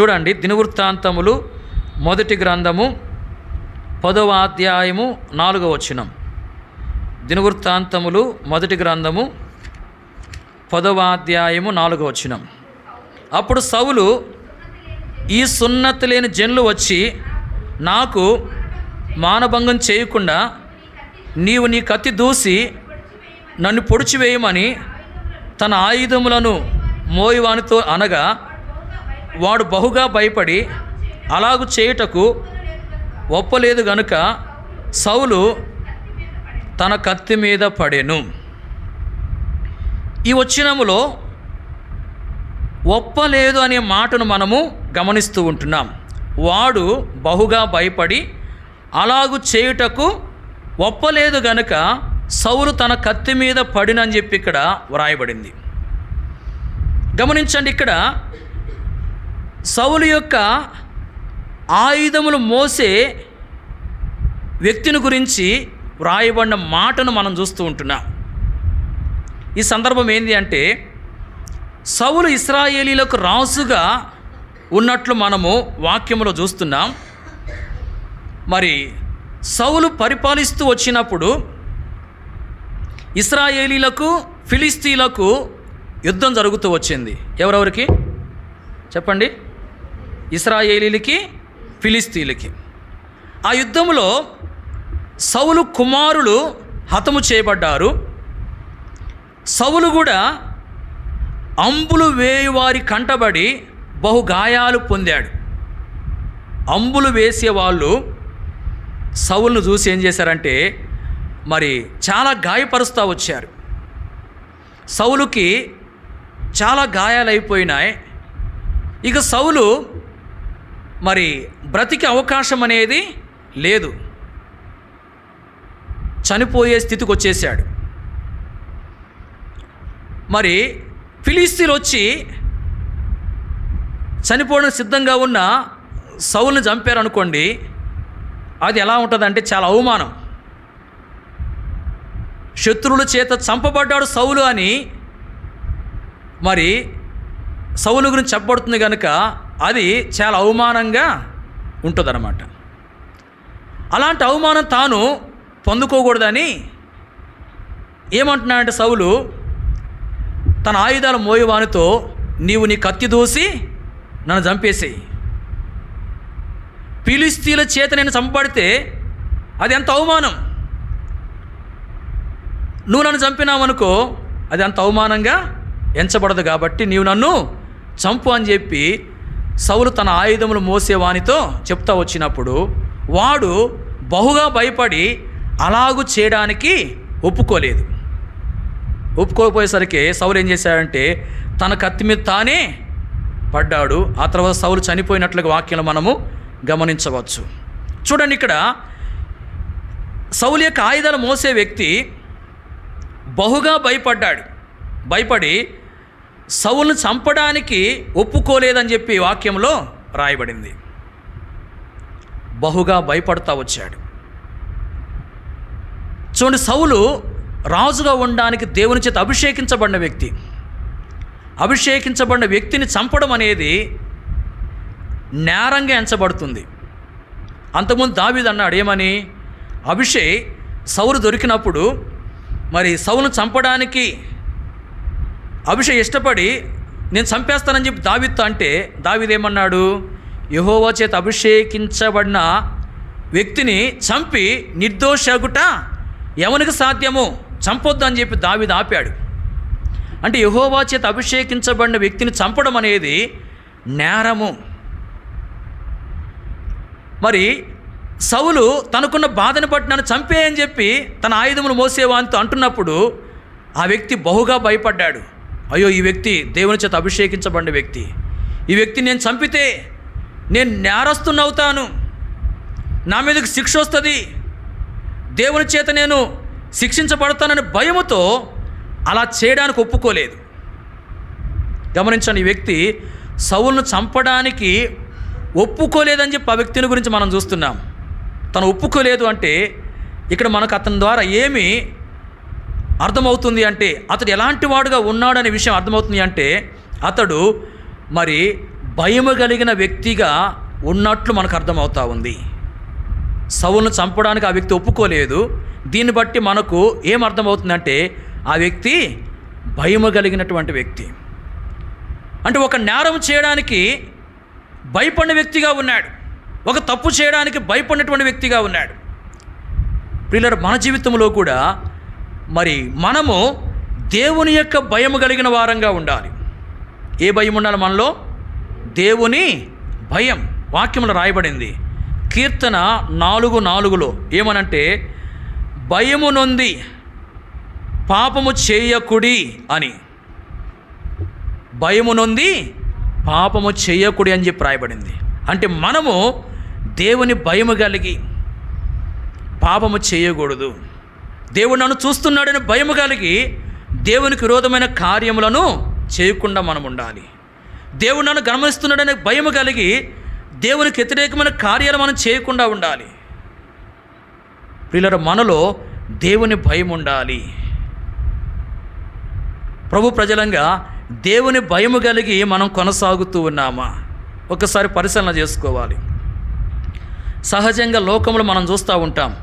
చూడండి దినవృత్తాంతములు మొదటి గ్రంథము పదవ అధ్యాయము నాలుగవ వచనం. దినవృత్తాంతములు మొదటి గ్రంథము పదవ అధ్యాయము నాలుగవ వచనం. అప్పుడు సవులు ఈ సున్నతి లేని జన్లు వచ్చి నాకు మానభంగం చేయకుండా నీవు నీ కత్తి దూసి నన్ను పొడిచివేయమని తన ఆయుధములను మోయివానితో అనగా వాడు బహుగా భయపడి అలాగు చేయుటకు ఒప్పలేదు గనుక సౌలు తన కత్తి మీద పడెను. ఈ వచ్చినములో ఒప్పలేదు అనే మాటను మనము గమనిస్తూ ఉంటున్నాం. వాడు బహుగా భయపడి అలాగు చేయుటకు ఒప్పలేదు గనుక సౌలు తన కత్తి మీద పడినని చెప్పి ఇక్కడ వ్రాయబడింది. గమనించండి ఇక్కడ సౌలు యొక్క ఆయుధములు మోసే వ్యక్తిని గురించి వ్రాయబడిన మాటను మనం చూస్తూ ఉంటున్నాం. ఈ సందర్భం ఏంటి అంటే సౌలు ఇస్రాయేలీలకు రాసుగా ఉన్నట్లు మనము వాక్యములో చూస్తున్నాం. మరి సౌలు పరిపాలిస్తూ వచ్చినప్పుడు ఇస్రాయేలీలకు ఫిలిస్తీన్లకు యుద్ధం జరుగుతూ వచ్చింది. ఎవరెవరికి? చెప్పండి. ఇస్రాయేలీలకి ఫిలిస్తీన్లకి. ఆ యుద్ధంలో సౌలు కుమారులు హతము చేయబడ్డారు. సౌలు కూడా అంబులు వేయువారి కంటబడి బహు గాయాలు పొందాడు. అంబులు వేసే వాళ్ళు సౌలును చూసి ఏం చేశారంటే మరి చాలా గాయపరుస్తూ వచ్చారు. సౌలుకి చాలా గాయాలైపోయినాయి. ఇక సౌలు మరి బ్రతికే అవకాశం అనేది లేదు. చనిపోయే స్థితికి వచ్చేసాడు. మరి ఫిలిస్తీన్లు వచ్చి చనిపోవడం సిద్ధంగా ఉన్న సౌల్ని చంపారనుకోండి అది ఎలా ఉంటుందంటే చాలా అవమానం. శత్రువుల చేత చంపబడ్డాడు సౌలు అని మరి సౌలు గురించి చెప్పబడుతుంది కనుక అది చాలా అవమానంగా ఉంటుందన్నమాట. అలాంటి అవమానం తాను పొందుకోకూడదని ఏమంటున్నాడంటే సౌలు తన ఆయుధాల మోయవానితో నీవు నీ కత్తి దూసి నన్ను చంపేసేయి. పిలిస్తీల చేత నేను చంపబడితే అది ఎంత అవమానం. నువ్వు నన్ను చంపినావనుకో అది అంత అవమానంగా ఎంచబడదు కాబట్టి నీవు నన్ను చంపు అని చెప్పి సౌలు తన ఆయుధములు మోసేవానితో చెప్తా వచ్చినప్పుడు వాడు బహుగా భయపడి అలాగు చేయడానికి ఒప్పుకోలేదు. ఒప్పుకోకపోయేసరికి సౌలు ఏం చేశాడంటే తన కత్తి మీద తానే పడ్డాడు. ఆ తర్వాత సౌలు చనిపోయినట్లుగా వాక్యం మనము గమనించవచ్చు. చూడండి ఇక్కడ సౌలు యొక్క ఆయుధాలు మోసే వ్యక్తి బహుగా భయపడ్డాడు. భయపడి సౌలును చంపడానికి ఒప్పుకోలేదని చెప్పి వాక్యంలో రాయబడింది. బహుగా భయపడతా వచ్చాడు. చూడండి సౌలు రాజుగా ఉండడానికి దేవుని చేత అభిషేకించబడిన వ్యక్తి. అభిషేకించబడిన వ్యక్తిని చంపడం అనేది నేరంగా ఎంచబడుతుంది. అంతకుముందు దావీద్ అన్నాడు ఏమని? అభిషేక్ సౌలు దొరికినప్పుడు మరి సౌలును చంపడానికి అభిషేక్ ఇష్టపడి నేను చంపేస్తానని చెప్పి దావిత్తో అంటే దావిదేమన్నాడు యహోవా చేత అభిషేకించబడిన వ్యక్తిని చంపి నిర్దోషగుట ఎవనికి సాధ్యము? చంపొద్దు అని చెప్పి దావిది ఆపాడు. అంటే యహోవా చేత అభిషేకించబడిన వ్యక్తిని చంపడం అనేది నేరము. మరి సౌలు తనకున్న బాధను బట్టి నన్ను చంపేయని చెప్పి తన ఆయుధములు మోసేవాంతో అంటున్నప్పుడు ఆ వ్యక్తి బహుగా భయపడ్డాడు. అయ్యో ఈ వ్యక్తి దేవుని చేత అభిషేకించబడిన వ్యక్తి. ఈ వ్యక్తి నేను చంపితే నేను నేరస్తున్నవుతాను నా మీదకి శిక్ష వస్తుంది. దేవుని చేత నేను శిక్షించబడతానని భయముతో అలా చేయడానికి ఒప్పుకోలేదు. గమనించండి ఈ వ్యక్తి సౌలను చంపడానికి ఒప్పుకోలేదని చెప్పి ఆ వ్యక్తిని గురించి మనం చూస్తున్నాం. తను ఒప్పుకోలేదు అంటే ఇక్కడ మనకు అతని ద్వారా ఏమి అర్థమవుతుంది అంటే అతడు ఎలాంటి వాడుగా ఉన్నాడనే విషయం అర్థమవుతుంది అంటే అతడు మరి భయము కలిగిన వ్యక్తిగా ఉన్నట్లు మనకు అర్థమవుతా ఉంది. సవులను చంపడానికి ఆ వ్యక్తి ఒప్పుకోలేదు. దీన్ని బట్టి మనకు ఏం అర్థమవుతుందంటే ఆ వ్యక్తి భయము కలిగినటువంటి వ్యక్తి. అంటే ఒక నేరం చేయడానికి భయపడిన వ్యక్తిగా ఉన్నాడు. ఒక తప్పు చేయడానికి భయపడినటువంటి వ్యక్తిగా ఉన్నాడు. ప్రియులర్ మన జీవితంలో కూడా మరి మనము దేవుని యొక్క భయం కలిగిన వారంగా ఉండాలి. ఏ భయం ఉండాలి మనలో? దేవుని భయం. వాక్యంలో రాయబడింది. కీర్తన నాలుగు నాలుగులో ఏమనంటే భయము నొంది పాపము చేయకుడి అని. భయము నొంది పాపము చేయకుడి అని చెప్పి రాయబడింది. అంటే మనము దేవుని భయము కలిగి పాపము చేయకూడదు. దేవుడు నన్ను చూస్తున్నాడని భయము కలిగి దేవునికి విరోధమైన కార్యములను చేయకుండా మనం ఉండాలి. దేవుడు నన్ను గమనిస్తున్నాడనే భయము కలిగి దేవునికి వ్యతిరేకమైన కార్యాలు మనం చేయకుండా ఉండాలి. ప్రియులర మనలో దేవుని భయం ఉండాలి. ప్రభు ప్రజలంగా దేవుని భయము కలిగి మనం కొనసాగుతూ ఉన్నామా? ఒకసారి పరిశీలన చేసుకోవాలి. సహజంగా లోకంలో మనం చూస్తూ ఉంటాం.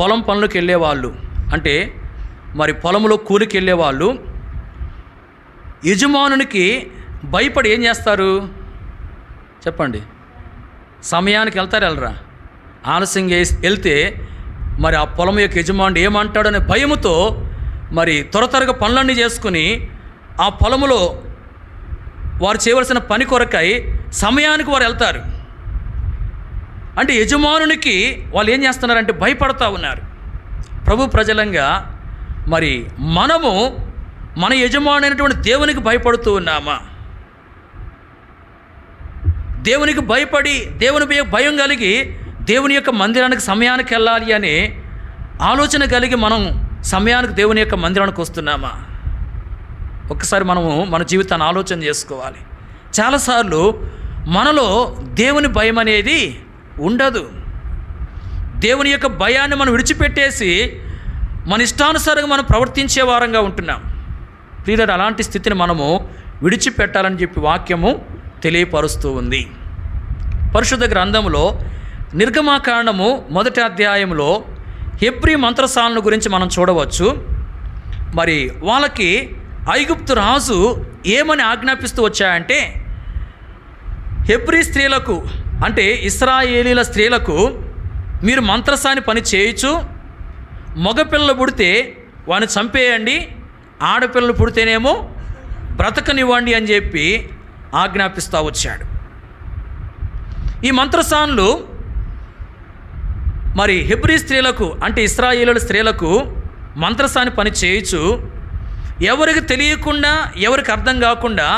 పొలం పనులకు వెళ్ళేవాళ్ళు అంటే మరి పొలంలో కూలికి వెళ్ళేవాళ్ళు యజమానునికి భయపడి ఏం చేస్తారు? చెప్పండి. సమయానికి వెళ్తారు వెళ్ళరా ఆలస్యంగా వేసి- వెళ్తే మరి ఆ పొలం యొక్క యజమానుడు ఏమంటాడనే భయముతో మరి త్వర త్వరగా పనులన్నీ చేసుకుని ఆ పొలములో వారు చేయవలసిన పని కొరకై సమయానికి వారు వెళ్తారు. అంటే యజమానునికి వాళ్ళు ఏం చేస్తున్నారంటే భయపడతా ఉన్నారు. ప్రభు ప్రజలంగా మరి మనము మన యజమానైనటువంటి దేవునికి భయపడుతూ ఉన్నామా? దేవునికి భయపడి దేవుని భయ- భయం కలిగి దేవుని యొక్క మందిరానికి సమయానికి వెళ్ళాలి అని ఆలోచన కలిగి మనం సమయానికి దేవుని యొక్క మందిరానికి వస్తున్నామా? ఒక్కసారి మనము మన జీవితాన్ని ఆలోచన చేసుకోవాలి. చాలాసార్లు మనలో దేవుని భయం అనేది ఉండదు. దేవుని యొక్క భయాన్ని మనం విడిచిపెట్టేసి మన ఇష్టానుసారంగా మనం ప్రవర్తించే వారంగా ఉంటున్నాం. ప్రియులర్ అలాంటి స్థితిని మనము విడిచిపెట్టాలని చెప్పి వాక్యము తెలియపరుస్తూ ఉంది. పరిశుద్ధ గ్రంథంలో నిర్గమాకాండము మొదటి అధ్యాయంలో హెబ్రి మంత్రశాలను గురించి మనం చూడవచ్చు. మరి వాళ్ళకి ఐగుప్తు రాజు ఏమని ఆజ్ఞాపిస్తూ వచ్చాయంటే హెబ్రి స్త్రీలకు అంటే ఇస్రాయేలీల స్త్రీలకు మీరు మంత్రసాని పని చేయొచ్చు మగపిల్లలు పుడితే వాడిని చంపేయండి ఆడపిల్లలు పుడితేనేమో బ్రతకనివ్వండి అని చెప్పి ఆజ్ఞాపిస్తూ వచ్చాడు. ఈ మంత్రసానులు మరి హెబ్రీ స్త్రీలకు అంటే ఇస్రాయేలుల స్త్రీలకు మంత్రసాని పని చేయొచ్చు ఎవరికి తెలియకుండా ఎవరికి అర్థం కాకుండా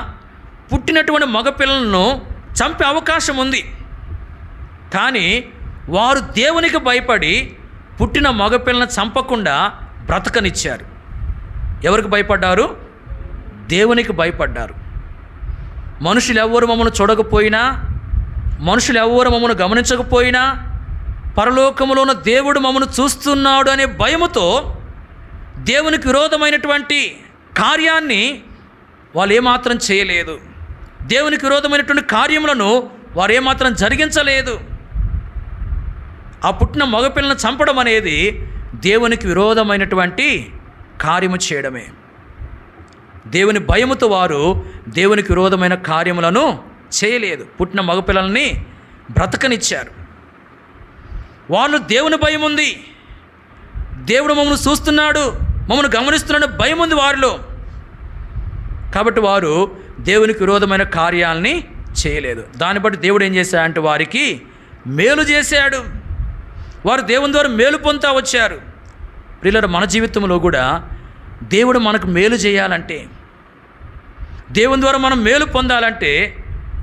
పుట్టినటువంటి మగపిల్లలను చంపే అవకాశం ఉంది. కానీ వారు దేవునికి భయపడి పుట్టిన మగపిల్లని చంపకుండా బ్రతకనిచ్చారు. ఎవరికి భయపడ్డారు? దేవునికి భయపడ్డారు. మనుషులు ఎవ్వరు మమ్మల్ని చూడకపోయినా మనుషులు ఎవ్వరు మమ్మల్ని గమనించకపోయినా పరలోకములో ఉన్న దేవుడు మమ్మల్ని చూస్తున్నాడు అనే భయముతో దేవునికి విరోధమైనటువంటి కార్యాన్ని వాళ్ళు ఏమాత్రం చేయలేదు. దేవునికి విరోధమైనటువంటి కార్యములను వారు ఏమాత్రం జరిగించలేదు. ఆ పుట్టిన మగపిల్లను చంపడం అనేది దేవునికి విరోధమైనటువంటి కార్యము చేయడమే. దేవుని భయముతో వారు దేవునికి విరోధమైన కార్యములను చేయలేదు. పుట్టిన మగపిల్లల్ని బ్రతకనిచ్చారు. వాళ్ళు దేవుని భయం ఉంది. దేవుడు మమ్మల్ని చూస్తున్నాడు. మమ్మల్ని గమనిస్తున్నాడు భయం ఉంది వారిలో. కాబట్టి వారు దేవునికి విరోధమైన కార్యాలని చేయలేదు. దాన్ని బట్టి దేవుడు ఏం చేశాడంటే వారికి మేలు చేశాడు. వారు దేవుని ద్వారా మేలు పొందుతా వచ్చారు. ప్రియులరు మన జీవితంలో కూడా దేవుడు మనకు మేలు చేయాలంటే దేవుని ద్వారా మనం మేలు పొందాలంటే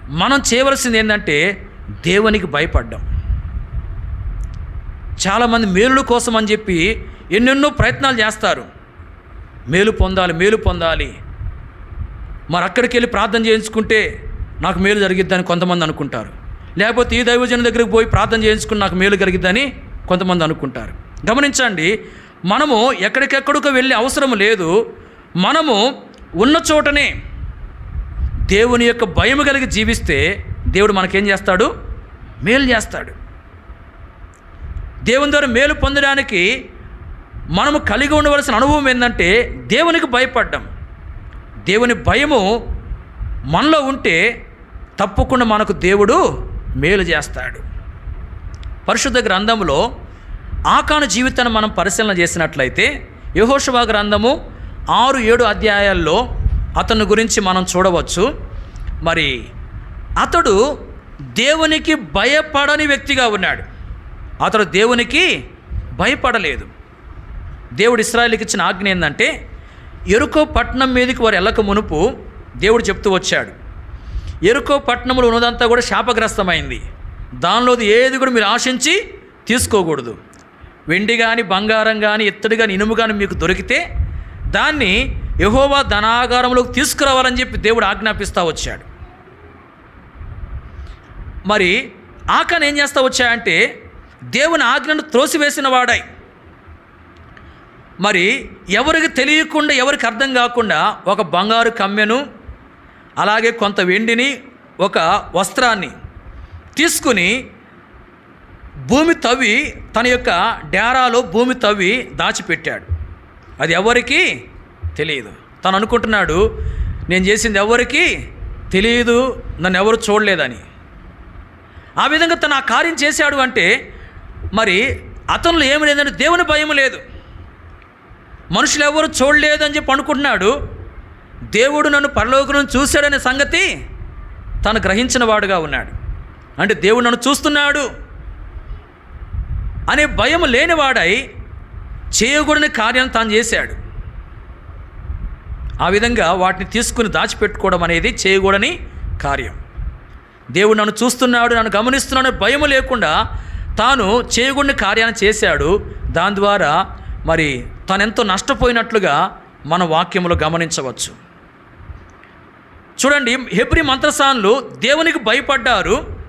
మనం చేయవలసింది ఏంటంటే దేవునికి భయపడ్డం. చాలామంది మేలుల కోసం అని చెప్పి ఎన్నెన్నో ప్రయత్నాలు చేస్తారు. మేలు పొందాలి మేలు పొందాలి. మరి అక్కడికి వెళ్ళి ప్రార్థన చేయించుకుంటే నాకు మేలు జరిగిద్దని కొంతమంది అనుకుంటారు. లేకపోతే ఈ దైవజన దగ్గరికి పోయి ప్రార్థన చేయించుకుని నాకు మేలు కలిగిద్దని కొంతమంది అనుకుంటారు. గమనించండి మనము ఎక్కడికెక్కడికో వెళ్ళే అవసరం లేదు. మనము ఉన్న చోటనే దేవుని యొక్క భయం కలిగి జీవిస్తే దేవుడు మనకేం చేస్తాడు? మేలు చేస్తాడు. దేవుని ద్వారా మేలు పొందడానికి మనము కలిగి ఉండవలసిన అనుభవం ఏంటంటే దేవునికి భయపడ్డం. దేవుని భయము మనలో ఉంటే తప్పకుండా మనకు దేవుడు మేలు చేస్తాడు. పరిశుద్ధ గ్రంథంలో ఆకాను జీవితాన్ని మనం పరిశీలన చేసినట్లయితే యహోషవా గ్రంథము ఆరు ఏడు అధ్యాయాల్లో అతని గురించి మనం చూడవచ్చు. మరి అతడు దేవునికి భయపడని వ్యక్తిగా ఉన్నాడు. అతడు దేవునికి భయపడలేదు. దేవుడు ఇస్రాయల్కి ఇచ్చిన ఆజ్ఞ ఏంటంటే ఎరుకో పట్టణం మీదకి వారు వెళ్ళక మునుపు దేవుడు చెప్తూ వచ్చాడు. ఎరుకో పట్టణంలో ఉన్నదంతా కూడా శాపగ్రస్తమైంది. దానిలోది ఏది కూడా మీరు ఆశించి తీసుకోకూడదు. వెండి కానీ బంగారం కానీ ఇత్తడి కానీ ఇనుము కానీ మీకు దొరికితే దాన్ని యహోవా ధనాగారంలోకి తీసుకురావాలని చెప్పి దేవుడు ఆజ్ఞాపిస్తూ వచ్చాడు. మరి ఆకను ఏం చేస్తా వచ్చాయంటే దేవుని ఆజ్ఞను త్రోసివేసిన వాడై. మరి ఎవరికి తెలియకుండా ఎవరికి అర్థం కాకుండా ఒక బంగారు కమ్మెను అలాగే కొంత వెండిని ఒక వస్త్రాన్ని తీసుకుని భూమి తవ్వి తన యొక్క డేరాలో భూమి తవ్వి దాచిపెట్టాడు. అది ఎవరికి తెలియదు. తను అనుకుంటున్నాడు నేను చేసింది ఎవరికి తెలియదు నన్ను ఎవరు చూడలేదని. ఆ విధంగా తను ఆ కార్యం చేశాడు అంటే మరి అతనిలో ఏమి లేదంటే దేవుని భయం లేదు. మనుషులు ఎవరు చూడలేదు అని చెప్పి అనుకుంటున్నాడు. దేవుడు నన్ను పరలోకం చూశాడనే సంగతి తను గ్రహించిన వాడుగా ఉన్నాడు. అంటే దేవుడు నన్ను చూస్తున్నాడు అనే భయం లేనివాడై చేయకూడని కార్యం తాను చేశాడు. ఆ విధంగా వాటిని తీసుకుని దాచిపెట్టుకోవడం అనేది చేయకూడని కార్యం. దేవుడు నన్ను చూస్తున్నాడు నన్ను గమనిస్తున్నాడు భయం లేకుండా తాను చేయకూడని కార్యాన్ని చేశాడు. దాని ద్వారా మరి తనెంతో నష్టపోయినట్లుగా మన వాక్యములు గమనించవచ్చు. చూడండి హెబ్రి మంత్రసానులు దేవునికి భయపడ్డారు.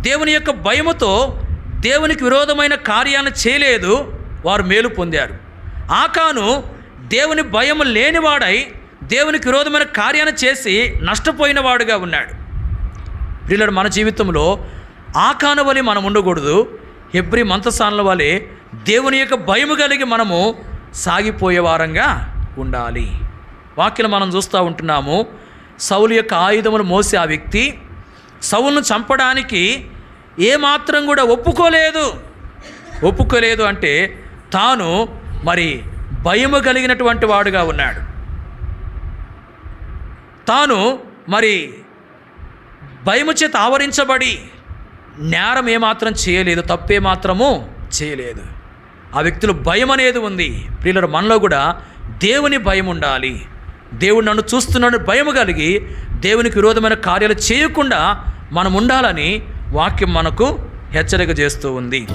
దేవుని యొక్క భయముతో దేవునికి విరోధమైన కార్యాన్ని చేయలేదు వారు మేలు పొందారు. ఆకాను దేవుని భయం లేనివాడై దేవునికి విరోధమైన కార్యాన్ని చేసి నష్టపోయిన వాడుగా ఉన్నాడు. ప్రియులాడు మన జీవితంలో ఆకాను వలె మనం ఉండకూడదు. ఎబ్రి మంతసానుల వలె దేవుని యొక్క భయము కలిగి మనము సాగిపోయే వారంగా ఉండాలి. వాక్యలు మనం చూస్తూ ఉంటున్నాము. సౌలు యొక్క ఆయుధములు మోసే ఆ వ్యక్తి సౌలును చంపడానికి ఏమాత్రం కూడా ఒప్పుకోలేదు. ఒప్పుకోలేదు అంటే తాను మరి భయము కలిగినటువంటి వాడుగా ఉన్నాడు. తాను మరి భయము చేత ఆవరించబడి నేరం ఏమాత్రం చేయలేదు తప్పే మాత్రము చేయలేదు. ఆ వ్యక్తులు భయం అనేది ఉంది. ప్రియుల మనలో కూడా దేవుని భయం ఉండాలి దేవుడు నన్ను చూస్తున్నాడు భయం కలిగి దేవునికి విరోధమైన కార్యాలు చేయకుండా మనం ఉండాలని వాక్యం మనకు హెచ్చరిక చేస్తూ ఉంది.